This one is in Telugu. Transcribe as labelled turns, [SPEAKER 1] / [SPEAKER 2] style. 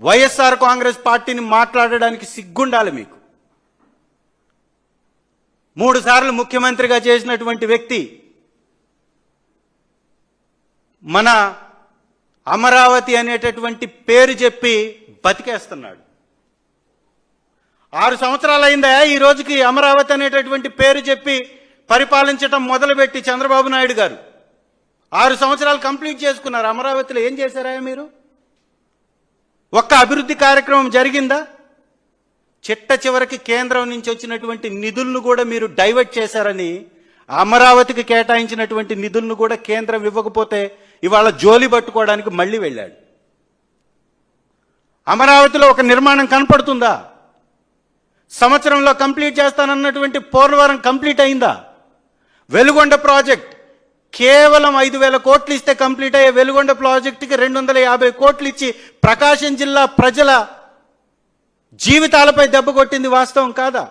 [SPEAKER 1] వైఎస్ఆర్ కాంగ్రెస్ పార్టీని మాట్లాడడానికి సిగ్గుండాలి మీకు. మూడు సార్లు ముఖ్యమంత్రిగా చేసినటువంటి వ్యక్తి మన అమరావతి అనేటటువంటి పేరు చెప్పి బతికేస్తున్నాడు. ఆరు సంవత్సరాలు అయిందా ఈ రోజుకి అమరావతి అనేటటువంటి పేరు చెప్పి పరిపాలించటం మొదలుపెట్టి చంద్రబాబు నాయుడు గారు. ఆరు సంవత్సరాలు కంప్లీట్ చేసుకున్నారు. అమరావతిలో ఏం చేశారా మీరు? ఒక్క అభివృద్ధి కార్యక్రమం జరిగిందా? చిట్ట చివరికి కేంద్రం నుంచి వచ్చినటువంటి నిధులను కూడా మీరు డైవర్ట్ చేశారని అమరావతికి కేటాయించినటువంటి నిధులను కూడా కేంద్రం ఇవ్వకపోతే ఇవాళ జోలి పట్టుకోవడానికి మళ్ళీ వెళ్ళాడు. అమరావతిలో ఒక నిర్మాణం కనపడుతుందా? సంవత్సరంలో కంప్లీట్ చేస్తానన్నటువంటి పోలవరం కంప్లీట్ అయిందా? వెలుగొండ ప్రాజెక్ట్ కేవలం ఐదు వేల కోట్లు ఇస్తే కంప్లీట్ అయ్యే వెలుగొండ ప్రాజెక్టుకి రెండు వందల యాభై కోట్లు ఇచ్చి ప్రకాశం జిల్లా ప్రజల జీవితాలపై దెబ్బ కొట్టింది వాస్తవం కాదా?